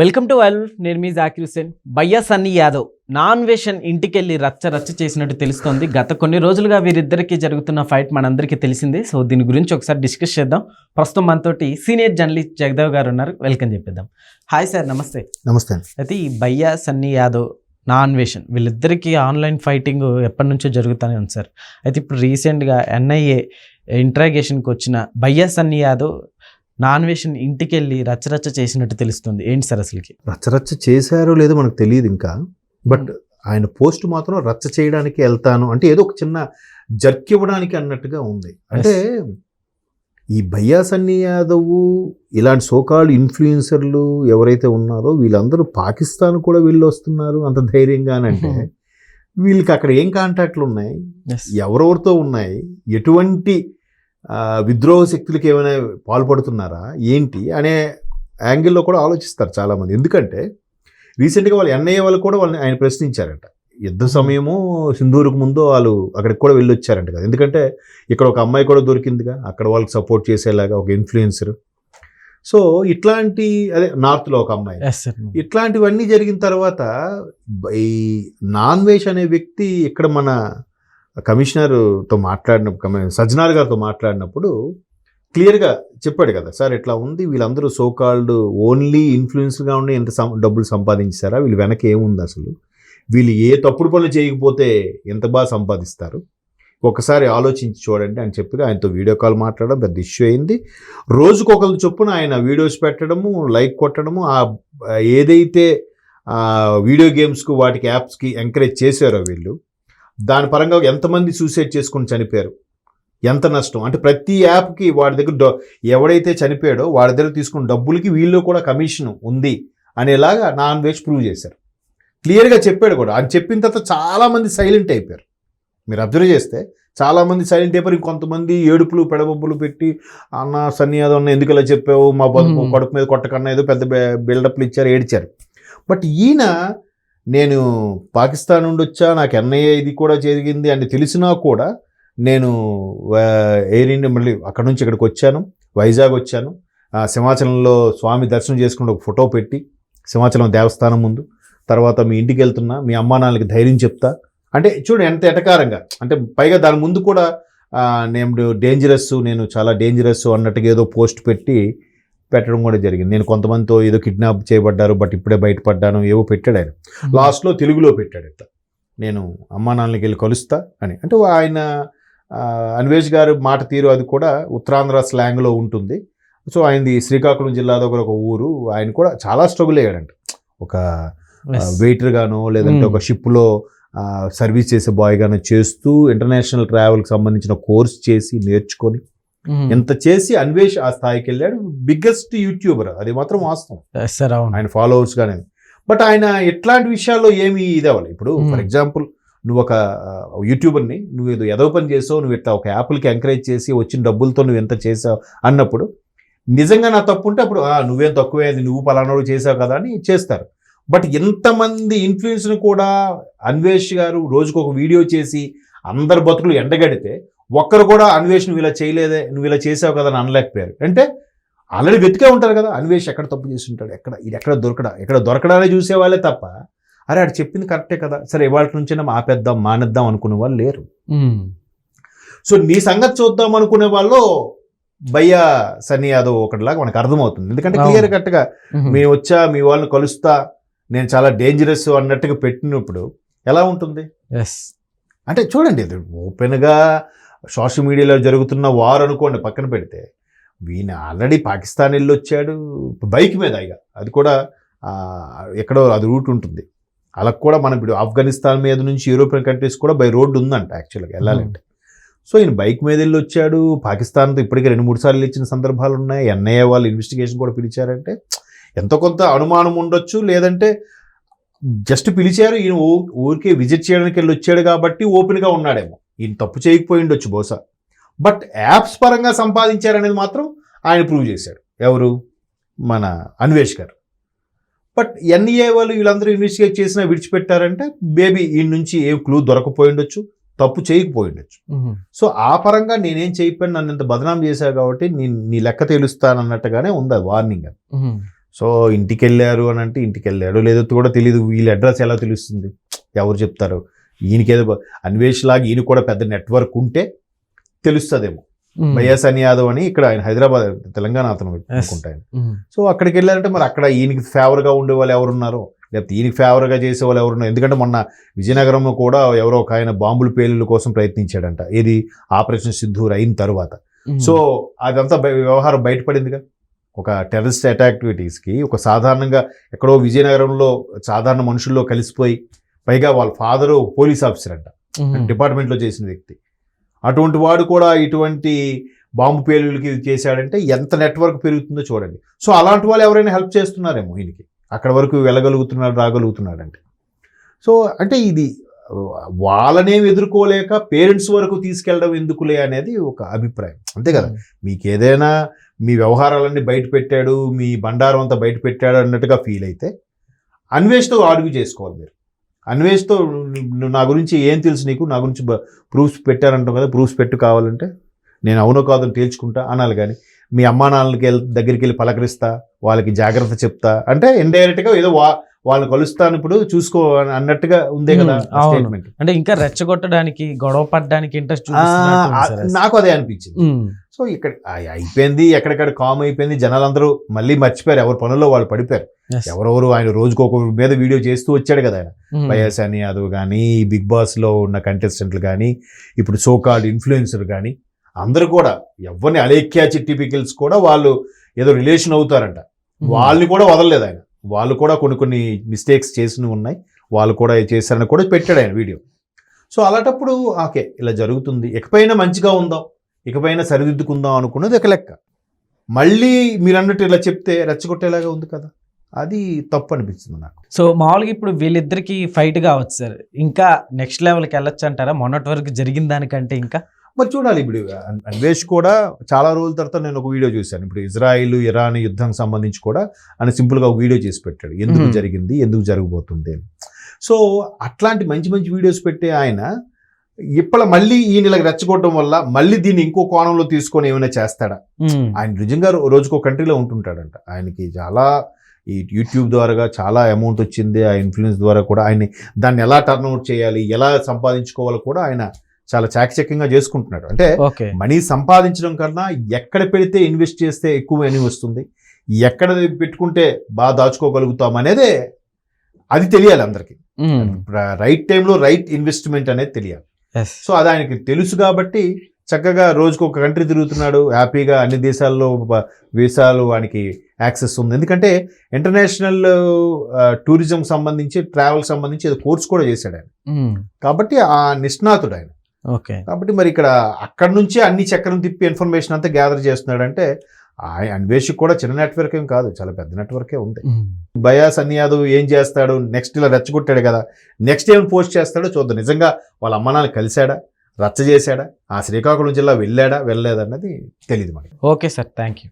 Welcome to well నేను మీ జాకిర్ హుసేన్ భయ్యా సన్నీ యాదవ్ నాన్ వేషన్ ఇంటికెళ్ళి రచ్చ రచ్చ చేసినట్టు తెలుస్తోంది. గత కొన్ని రోజులుగా వీరిద్దరికి జరుగుతున్న ఫైట్ మనందరికీ తెలిసిందే. సో దీని గురించి ఒకసారి డిస్కస్ చేద్దాం. ప్రస్తుతం మనతోటి సీనియర్ జర్నలిస్ట్ జగదేవ్ గారు ఉన్నారు. వెల్కమ్ చెప్పేద్దాం. హాయ్ సార్ నమస్తే. నమస్తే. అయితే ఈ భయ్యా సన్నీ యాదవ్ నాన్ వేషన్ వీళ్ళిద్దరికీ ఆన్లైన్ ఫైటింగ్ ఎప్పటి నుంచో జరుగుతూనే ఉంది సార్. అయితే ఇప్పుడు రీసెంట్గా ఎన్ఐఏ ఇంట్రాగేషన్కి వచ్చిన భయ్యా సన్నీ యాదవ్ నాన్ వేషన్ ఇంటికి వెళ్ళి రచ్చరచ్చ చేసినట్టు తెలుస్తుంది. ఏంటి సార్ అసలుకి? రచ్చరచ్చ చేశారో లేదో మనకు తెలియదు ఇంకా. బట్ ఆయన పోస్ట్ మాత్రం రచ్చ చేయడానికి వెళ్తాను అంటే ఏదో ఒక చిన్న జర్క్ ఇవ్వడానికి అన్నట్టుగా ఉంది. అంటే ఈ భయ్యా సన్నీ యాదవ్ ఇలాంటి సోకాల్డ్ ఇన్ఫ్లుయెన్సర్లు ఎవరైతే ఉన్నారో వీళ్ళందరూ పాకిస్తాన్ కూడా వెళ్ళి వస్తున్నారు అంత ధైర్యంగా అని అంటే వీళ్ళకి అక్కడ ఏం కాంటాక్ట్లు ఉన్నాయి. ఎవరెవరితో ఉన్నాయి? ఎటువంటి విద్రోహ శక్తులకి ఏమైనా పాల్పడుతున్నారా? ఏంటి? అనే యాంగిల్లో కూడా ఆలోచిస్తారు చాలామంది. ఎందుకంటే రీసెంట్గా వాళ్ళు ఎన్ఐఏ వాళ్ళు కూడా వాళ్ళని ఆయన ప్రశ్నించారంట. యుద్ధ సమయము సింధూరుకు ముందు వాళ్ళు అక్కడికి కూడా వెళ్ళి వచ్చారంట కదా. ఎందుకంటే ఇక్కడ ఒక అమ్మాయి కూడా దొరికిందిగా అక్కడ వాళ్ళకి సపోర్ట్ చేసేలాగా ఒక ఇన్ఫ్లుయెన్సర్. సో ఇట్లాంటి అదే నార్త్లో ఒక అమ్మాయి. ఇట్లాంటివన్నీ జరిగిన తర్వాత ఈ నాన్ వేష్ అనే వ్యక్తి ఇక్కడ మన కమిషనర్తో మాట్లాడిన సజ్జనార్ గారితో మాట్లాడినప్పుడు క్లియర్గా చెప్పాడు కదా సార్ ఇట్లా ఉంది వీళ్ళందరూ సోకాల్డ్ ఓన్లీ ఇన్ఫ్లుయెన్స్గా ఉండి ఎంత డబ్బులు సంపాదించారా వీళ్ళు వెనక ఏముంది అసలు? వీళ్ళు ఏ తప్పుడు పనులు చేయకపోతే ఎంత బాగా సంపాదిస్తారు? ఒకసారి ఆలోచించి చూడండి అని చెప్పి ఆయనతో వీడియో కాల్ మాట్లాడడం పెద్ద ఇష్యూ అయింది. రోజుకొకరి చొప్పున ఆయన వీడియోస్ పెట్టడము లైక్ కొట్టడము ఆ ఏదైతే వీడియో గేమ్స్కు వాటికి యాప్స్కి ఎంకరేజ్ చేశారో వీళ్ళు దాని పరంగా ఎంతమంది సూసైడ్ చేసుకుని చనిపోయారు? ఎంత నష్టం? అంటే ప్రతి యాప్కి వాడి దగ్గర ఎవడైతే చనిపోయాడో వాడి దగ్గర తీసుకున్న డబ్బులకి వీళ్ళు కూడా కమిషన్ ఉంది అనేలాగా నాన్ వేజ్ ప్రూవ్ చేశారు. క్లియర్గా చెప్పాడు కూడా. అని చెప్పిన తర్వాత చాలామంది సైలెంట్ అయిపోయారు. మీరు అబ్జర్వ్ చేస్తే చాలామంది సైలెంట్ అయిపోయి కొంతమంది ఏడుపులు పెడబొబ్బులు పెట్టి అన్న సన్నీ యాదవ్ అన్న ఎందుకు ఇలా చెప్పావు? మా బతుకు. కడుపు మీద కొట్టకన్నా ఏదో పెద్ద బిల్డప్లు ఇచ్చారు ఏడిచారు. బట్ ఈయన నేను పాకిస్తాన్ నుండి వచ్చా నాకు ఎన్ఐఏ ఇది కూడా జరిగింది అని తెలిసినా కూడా నేను ఎయిర్ ఇండియా మళ్ళీ అక్కడ నుంచి ఇక్కడికి వచ్చాను వైజాగ్ వచ్చాను. ఆ, సింహాచలంలో స్వామి దర్శనం చేసుకుని ఒక ఫోటో పెట్టి సింహాచలం దేవస్థానం ముందు. తర్వాత మీ ఇంటికి వెళ్తున్నా మీ అమ్మా నాన్నలకి ధైర్యం చెప్తా. అంటే చూడు ఎంత ఎటకారంగా. అంటే పైగా దాని ముందు కూడా నేను డేంజరస్ నేను చాలా డేంజరస్ అన్నట్టుగా ఏదో పోస్ట్ పెట్టి పెట్టడం కూడా జరిగింది. నేను కొంతమందితో ఏదో కిడ్నాప్ చేయబడ్డారు బట్ ఇప్పుడే బయటపడ్డాను ఏవో పెట్టాడు ఆయన. లాస్ట్లో తెలుగులో పెట్టాడు ఇట్లా. నేను అమ్మా నాన్నలకి వెళ్ళి కలుస్తా అని. అంటే ఆయన అన్వేష్ గారు మాట తీరు అది కూడా ఉత్తరాంధ్ర స్లాంగ్లో ఉంటుంది. సో ఆయనది శ్రీకాకుళం జిల్లా దగ్గర ఒక ఊరు. ఆయన కూడా చాలా స్ట్రగుల్ అయ్యాడంట. ఒక వెయిటర్ గానో లేదంటే. ఒక షిప్లో సర్వీస్ చేసే బాయ్ గానో చేస్తూ ఇంటర్నేషనల్ ట్రావెల్కి సంబంధించిన కోర్స్ చేసి నేర్చుకొని ఎంత చేసి అన్వేష్ ఆ స్థాయికి వెళ్ళాడు. బిగ్గెస్ట్ యూట్యూబర్ అది మాత్రం వాస్తవం. సార్ ఆయన ఫాలోవర్స్ కానీ బట్ ఆయన ఎట్లాంటి విషయాల్లో ఏమి ఇదవ్వాలి ఇప్పుడు Hmm. ఫర్ ఎగ్జాంపుల్ నువ్వు ఒక యూట్యూబర్ని నువ్వు ఏదో ఎదవ పని చేసావు నువ్వు ఇట్లా ఒక యాప్లకి ఎంకరేజ్ చేసి వచ్చిన డబ్బులతో నువ్వు ఎంత చేసావు అన్నప్పుడు నిజంగా నా తప్పు ఉంటే అప్పుడు "ఆ, నువ్వేం తక్కువే అది నువ్వు పలానాడు చేసావు కదా అని చేస్తారు. బట్ ఎంతమంది ఇన్ఫ్లుయెన్స్ని కూడా అన్వేష్ గారు రోజుకు ఒక వీడియో చేసి అందరి బతుకులు ఎండగడితే ఒక్కరు కూడా అన్వేష్ నువ్వు ఇలా చేయలేదే నువ్వు ఇలా చేసావు కదా అని అనలేకపోయారు అంటే ఆల్రెడీ వెతికే ఉంటారు కదా అన్వేష్ ఎక్కడ తప్పు చేసి ఉంటాడు ఎక్కడ ఇది ఎక్కడ దొరకడా ఎక్కడ దొరకడానే చూసేవాళ్ళే తప్ప అరే ఆడు చెప్పింది కరెక్టే కదా సరే ఇవాళ నుంచైనా ఆపేద్దాం మానేద్దాం అనుకునే వాళ్ళు లేరు. సో నీ సంగతి చూద్దాం అనుకునే వాళ్ళు భయ్యా సన్నీ యాదవ్ ఒకటిలాగా మనకు అర్థమవుతుంది ఎందుకంటే. క్లియర్ కట్గా. మేము వచ్చా మీ వాళ్ళని కలుస్తా నేను చాలా డేంజరస్ అన్నట్టుగా పెట్టినప్పుడు ఎలా ఉంటుంది ఎస్ అంటే చూడండి ఓపెన్గా సోషల్ మీడియాలో జరుగుతున్న వార్ అనుకోండి పక్కన పెడితే. వీణ ఆల్రెడీ పాకిస్తాన్ వెళ్ళి వచ్చాడు బైక్ మీద ఇక అది కూడా ఎక్కడో అది రూట్ ఉంటుంది. అలా కూడా మనం ఇప్పుడు ఆఫ్ఘనిస్తాన్ మీద నుంచి యూరోపియన్ కంట్రీస్ కూడా బై రోడ్డు ఉందంట యాక్చువల్గా వెళ్ళాలంటే సో ఈయన బైక్ మీద వెళ్ళి వచ్చాడు పాకిస్తాన్తో ఇప్పటికే రెండు మూడు సార్లు ఇచ్చిన సందర్భాలు ఉన్నాయి. ఎన్ఐఏ వాళ్ళు ఇన్వెస్టిగేషన్ కూడా పిలిచారంటే ఎంతో కొంత అనుమానం ఉండొచ్చు. లేదంటే జస్ట్ పిలిచారు ఈయన ఊరికే విజిట్ చేయడానికి వెళ్ళి వచ్చాడు కాబట్టి ఓపెన్గా ఉన్నాడేమో. ఈయన తప్పు చేయకపోయి ఉండొచ్చు బహుశా. బట్ యాప్స్ పరంగా సంపాదించారనేది మాత్రం ఆయన ప్రూవ్ చేశాడు. ఎవరు? మన అన్వేష్ గారు. బట్ ఎన్ఈఏ వాళ్ళు వీళ్ళందరూ ఇన్వెస్టిగేట్ చేసినా విడిచిపెట్టారంటే బేబీ ఈ నుంచి ఏ క్లూ దొరకపోయి ఉండొచ్చు తప్పు చేయకపోయి ఉండొచ్చు. ఉమ్. సో ఆ పరంగా నేనేం చేయకపోయినా నన్ను ఇంత బదనాం చేశావు కాబట్టి నీ నీ లెక్క తెలుస్తానన్నట్టుగానే ఉంది అది వార్నింగ్ అది. సో ఇంటికి వెళ్ళారు అని అంటే ఇంటికి వెళ్ళారు లేదో కూడా తెలియదు వీళ్ళ అడ్రస్ ఎలా తెలుస్తుంది? ఎవరు చెప్తారు? ఈయనకేదో అన్వేష్ లాగా ఈయన కూడా పెద్ద నెట్వర్క్ ఉంటే తెలుస్తుందేమో. వైఎస్ అని యాదవ్ అని ఇక్కడ ఆయన హైదరాబాద్ తెలంగాణ అతను అనుకుంటా ఆయన. ఉమ్. సో అక్కడికి వెళ్ళారంటే మరి అక్కడ ఈయనకి ఫేవర్గా ఉండే వాళ్ళు ఎవరున్నారో లేకపోతే ఈయనకి ఫేవర్గా చేసే వాళ్ళు ఎవరున్నారు? ఎందుకంటే మొన్న విజయనగరంలో కూడా ఎవరో ఒక ఆయన బాంబుల పేలుల కోసం ప్రయత్నించాడంట. ఇది ఆపరేషన్ సిద్ధూర్ అయిన తర్వాత. సో అదంతా వ్యవహారం బయటపడిందిగా. ఒక టెర్రరిస్ట్ యాక్టివిటీస్కి ఒక సాధారణంగా ఎక్కడో విజయనగరంలో సాధారణ మనుషుల్లో కలిసిపోయి పైగా వాళ్ళ ఫాదరు పోలీస్ ఆఫీసర్ అంట. డిపార్ట్మెంట్లో చేసిన వ్యక్తి. అటువంటి వాడు కూడా ఇటువంటి బాంబు పేలులకి ఇది చేశాడంటే ఎంత నెట్వర్క్ పెరుగుతుందో చూడండి. సో అలాంటి వాళ్ళు ఎవరైనా హెల్ప్ చేస్తున్నారేమో ఈయనకి. అక్కడ వరకు వెళ్ళగలుగుతున్నాడు రాగలుగుతున్నాడు అంటే సో అంటే ఇది ఆ, వాళ్ళనేం ఎదుర్కోలేక పేరెంట్స్ వరకు తీసుకెళ్ళడం ఎందుకులే అనేది ఒక అభిప్రాయం. అంతే కదా. మీకు ఏదైనా మీ వ్యవహారాలన్నీ బయట పెట్టాడు మీ బండారం అంతా బయట పెట్టాడు అన్నట్టుగా ఫీల్ అయితే అన్వేష్తో ఆర్గ్యూ చేసుకోవాలి మీరు. అన్వేష్తో నా గురించి ఏం తెలుసు నీకు? నా గురించి ప్రూఫ్స్ పెట్టారంటావు కదా ప్రూఫ్స్ పెట్టు కావాలంటే. నేను అవునో కాదని తేల్చుకుంటా అనాలి కానీ మీ అమ్మా నాన్నలకి వెళ్ళి దగ్గరికి వెళ్ళి పలకరిస్తా వాళ్ళకి జాగ్రత్త చెప్తా. అంటే ఇండైరెక్ట్గా ఏదో వా వాళ్ళని కలుస్తాను ఇప్పుడు చూసుకో అని అన్నట్టుగా ఉందే కదా. స్టేట్మెంట్ అంటే ఇంకా రెచ్చగొట్టడానికి గొడవ పడడానికి ఇంట్రెస్ట్ నాకు అదే అనిపించింది. సో ఇక్కడ అయి- అయిపోయింది ఎక్కడెక్కడ కామ్ అయిపోయింది. జనాలందరూ మళ్ళీ మర్చిపోయారు. ఎవరి పనుల్లో వాళ్ళు పడిపోయారు. ఎవరెవరు ఆయన రోజుకు ఒక మీద వీడియో చేస్తూ వచ్చాడు కదా ఆయన. వైఎస్ అని యాదవ్ కానీ బిగ్ బాస్లో ఉన్న కంటెస్టెంట్లు కానీ ఇప్పుడు సోకాల్డ్ ఇన్ఫ్లుయెన్సర్ కానీ అందరూ కూడా ఎవరిని అలేఖ్యా చిట్టి పికిల్స్ కూడా వాళ్ళు ఏదో రిలేషన్ అవుతారంట. వాళ్ళని కూడా వదలలేదు ఆయన. వాళ్ళు కూడా కొన్ని కొన్ని మిస్టేక్స్ చేసినవి ఉన్నాయి. వాళ్ళు కూడా చేశారని కూడా పెట్టాడు ఆయన వీడియో. సో అలాంటప్పుడు ఓకే ఇలా జరుగుతుంది. ఇకపైన మంచిగా ఉందాం. ఇకపైన సరిదిద్దుకుందాం అనుకున్నది ఒక లెక్క. మళ్ళీ మీరు అన్నట్టు ఇలా చెప్తే రెచ్చగొట్టేలాగా ఉంది కదా. అది తప్పు అనిపిస్తుంది నాకు. సో మామూలుగా ఇప్పుడు వీళ్ళిద్దరికి ఫైట్ కావచ్చు సార్ ఇంకా నెక్స్ట్ లెవెల్కి వెళ్ళొచ్చు అంటారా? మొన్నటి వరకు జరిగిన దానికంటే ఇంకా? మరి చూడాలి ఇప్పుడు అన్- అన్వేష్ కూడా చాలా రోజుల తర్వాత నేను ఒక వీడియో చూశాను. ఇప్పుడు ఇజ్రాయిల్ ఇరాన్ యుద్ధం సంబంధించి కూడా ఆయన సింపుల్గా ఒక వీడియో చేసి పెట్టాడు. ఎందుకు. జరిగింది ఎందుకు జరగబోతుంది అని. సో అట్లాంటి మంచి మంచి వీడియోస్ పెట్టే ఆయన ఇప్పుడు మళ్ళీ ఈయన ఇలా రెచ్చగొట్టడం వల్ల మళ్ళీ దీన్ని ఇంకో కోణంలో తీసుకొని ఏమైనా చేస్తాడా. ఆయన నిజంగా రోజుకో కంట్రీలో ఉంటుంటాడంట. ఆయనకి చాలా ఈ యూట్యూబ్ ద్వారా చాలా అమౌంట్ వచ్చింది. ఆ ఇన్ఫ్లుయెన్స్ ద్వారా కూడా ఆయన దాన్ని ఎలా టర్న్ అవుట్ చేయాలి ఎలా సంపాదించుకోవాలో కూడా ఆయన చాలా చాకచక్యంగా చేసుకుంటున్నాడు. అంటే మనీ సంపాదించడం కన్నా ఎక్కడ పెడితే ఇన్వెస్ట్ చేస్తే ఎక్కువ మనీ వస్తుంది ఎక్కడ పెట్టుకుంటే బాగా దాచుకోగలుగుతాం అనేదే అది తెలియాలి అందరికీ. రైట్ టైంలో రైట్ ఇన్వెస్ట్మెంట్ అనేది తెలియాలి. సో అది ఆయనకి తెలుసు కాబట్టి చక్కగా రోజుకు ఒక కంట్రీ తిరుగుతున్నాడు హ్యాపీగా అన్ని దేశాల్లో వీసాలు వానికి యాక్సెస్ ఉంది. ఎందుకంటే ఇంటర్నేషనల్ టూరిజం సంబంధించి ట్రావెల్ సంబంధించి ఏదో కోర్స్ కూడా చేశాడు ఆయన. కాబట్టి ఆ నిష్ణాతుడు ఆయన. ఓకే. కాబట్టి మరి ఇక్కడ అక్కడ నుంచే అన్ని చక్రం తిప్పి ఇన్ఫర్మేషన్ అంతా గ్యాదర్ చేస్తున్నాడంటే ఆయన అన్వేషిక్ కూడా చిన్న నెట్వర్క్ ఏం కాదు చాలా పెద్ద నెట్వర్కే ఉంది. భయా సన్ని యాదవ్ ఏం చేస్తాడు? నెక్స్ట్ ఇలా రెచ్చగొట్టాడు కదా. నెక్స్ట్ ఏం పోస్ట్ చేస్తాడో చూద్దాం. నిజంగా వాళ్ళ అమ్మ నాన్న కలిశాడా? రచ్చ చేశాడా? ఆ శ్రీకాకుళం జిల్లా వెళ్ళాడా? వెళ్ళలేదన్నది తెలియదు మనకి. Okay sir thank you